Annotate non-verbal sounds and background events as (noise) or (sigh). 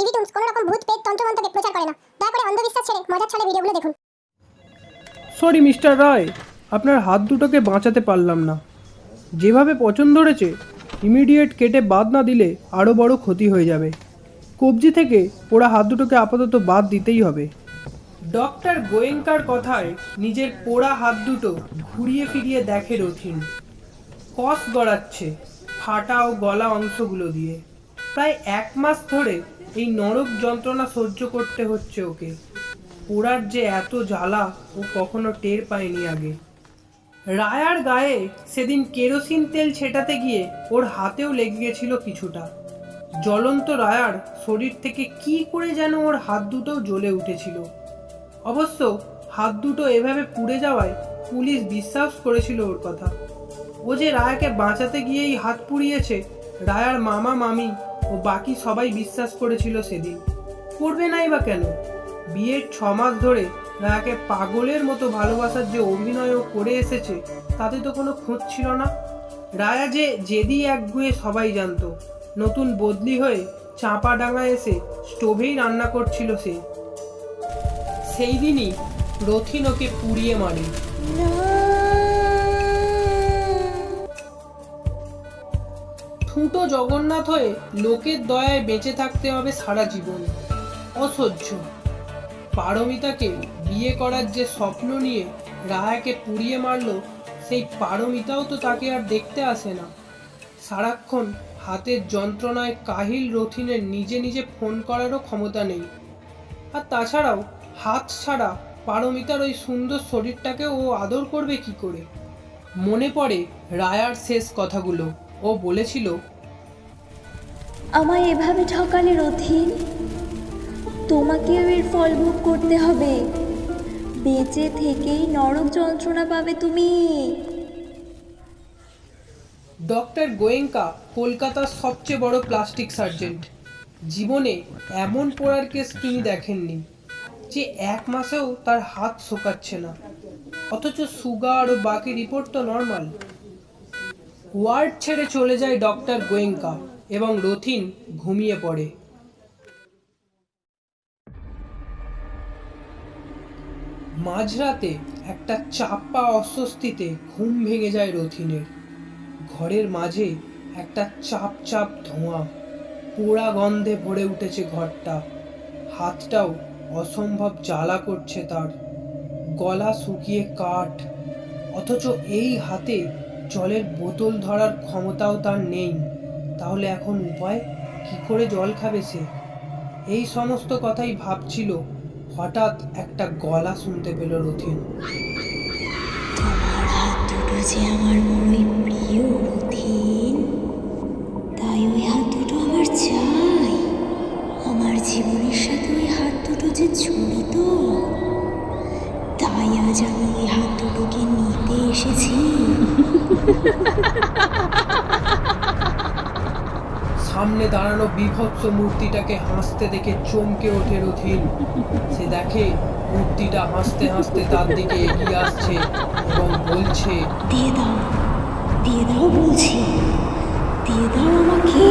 EV কোনো রকম ভূত, পেট, তন্ত্রমন্ত্রকে প্রচার করে না। দয়া করে অন্ধবিশ্বাস ছেড়ে মজার ছলে ভিডিওগুলো দেখুন। সরি মিস্টার রায় আপনার হাত দুটোকে বাঁচাতে পারলাম না। যেভাবে পচন ধরেছে ইমিডিয়েট কেটে বাদ না দিলে আরও বড় ক্ষতি হয়ে যাবে। কবজি থেকে পোড়া হাত দুটোকে আপাতত বাদ দিতেই হবে। ডক্টর গোয়েঙ্কার কথায় নিজের পোড়া হাত দুটো ঘুরিয়ে ফিরিয়ে দেখে রথিন। কস গড়াচ্ছে ফাটা ও গলা অংশগুলো দিয়ে। প্রায় এক মাস ধরে এই নরক যন্ত্রণা সহ্য করতে হচ্ছে ওকে। পোড়ার যে এত জ্বালা ও কখনো টের পায়নি আগে। রায়ার গায়ে সেদিন কেরোসিন তেল ছেটাতে গিয়ে ওর হাতেও লেগে গেছিল কিছুটা। জ্বলন্ত রায়ার শরীর থেকে কি করে যেন ওর হাত দুটো জ্বলে উঠেছিল। অবশ্য হাত দুটো এভাবে পুড়ে যাওয়ায় পুলিশ বিশ্বাস করেছিল ওর কথা। ও যে রায়াকে বাঁচাতে গিয়েই হাত পুড়িয়েছে, রায়ার মামা মামি ও বাকি সবাই বিশ্বাস করেছিল সেদিন। করবে নাই বা কেন? বিয়ের ছ মাস ধরে রায়াকে পাগলের মতো ভালোবাসার যে অভিনয়ও করে এসেছে, তাতে তো কোনো খোঁজ ছিল না। রায়া যে জেদি একগুয়ে সবাই জানতো। নতুন বদলি হয়ে চাপা ডাঙা এসে স্টোভেই রান্না করছিল সে। সেই দিনই রথিন ওকে পুড়িয়ে মারে। জগন্নাথ হয়ে লোকের দয়ায় বেঁচে থাকতে হবে সারা জীবন। অসহ্য। পারমিতাকে বিয়ে করার যে স্বপ্ন নিয়ে রায়াকে পুড়িয়ে মারলো, সেই পারমিতাও তো তাকে আর দেখতে আসে না। সারাক্ষণ হাতের যন্ত্রণায় কাহিল রথিনের নিজে নিজে ফোন করারও ক্ষমতা নেই। আর তাছাড়াও হাত ছাড়া পারমিতার ওই সুন্দর শরীরটাকে ও আদর করবে কি করে? মনে পড়ে রায়ার শেষ কথাগুলো। ও বলেছিল আমায় এভাবে ঠকালে রথিন? তোমাকেও এর ফল ভোগ করতে হবে। বেঁচে থেকেই নরক যন্ত্রণা পাবে তুমি। ডক্টর গোয়েঙ্কা, কলকাতার সবচেয়ে বড় প্লাস্টিক সার্জেন্ট। জীবনে এমন পোড়ার কেস তিনি দেখেননি, যে এক মাসেও তার হাত শোকাচ্ছে না। অথচ সুগার ও বাকি রিপোর্ট তো নর্মাল। ওয়ার্ড ছেড়ে চলে যায় ডক্টর গোয়েঙ্কা। এবং রথিন ঘুমিয়ে পড়ে। মাঝরাতে একটা চাপা অস্বস্তিতে ঘুম ভেঙে যায় রথিনের। ঘরের মাঝে একটা চাপ চাপ ধোঁয়া, পোড়া গন্ধে ভরে উঠেছে ঘরটা। হাতটাও অসম্ভব জ্বালা করছে তার। গলা শুকিয়ে কাঠ, অথচ এই হাতে জলের বোতল ধরার ক্ষমতাও তার নেই। তাহলে এখন উপায়? কি করে জল খাবে সে? এই সমস্ত কথাই ভাবছিল। হঠাৎ একটা গলা শুনতে পেল রথিন। তোমার হাত দুটো যে আমার বড়ই প্রিয় রথিন তাই ওই হাত দুটো আমার চাই। আমার জীবনের সাথে ওই হাত দুটো যে জড়িত তাই আজ আমি ওই হাত দুটোকে নিতে এসেছি। (laughs) সামনে দাঁড়ানো বিভৎস মূর্তিটাকে হাসতে দেখে চমকে ওঠে রথিন। সে দেখে মূর্তিটা হাসতে হাসতে তার দিকে এগিয়ে আসছে এবং বলছে, দিয়ে দাও দিয়ে দাও, বলছি, দিয়ে দাও আমাকে।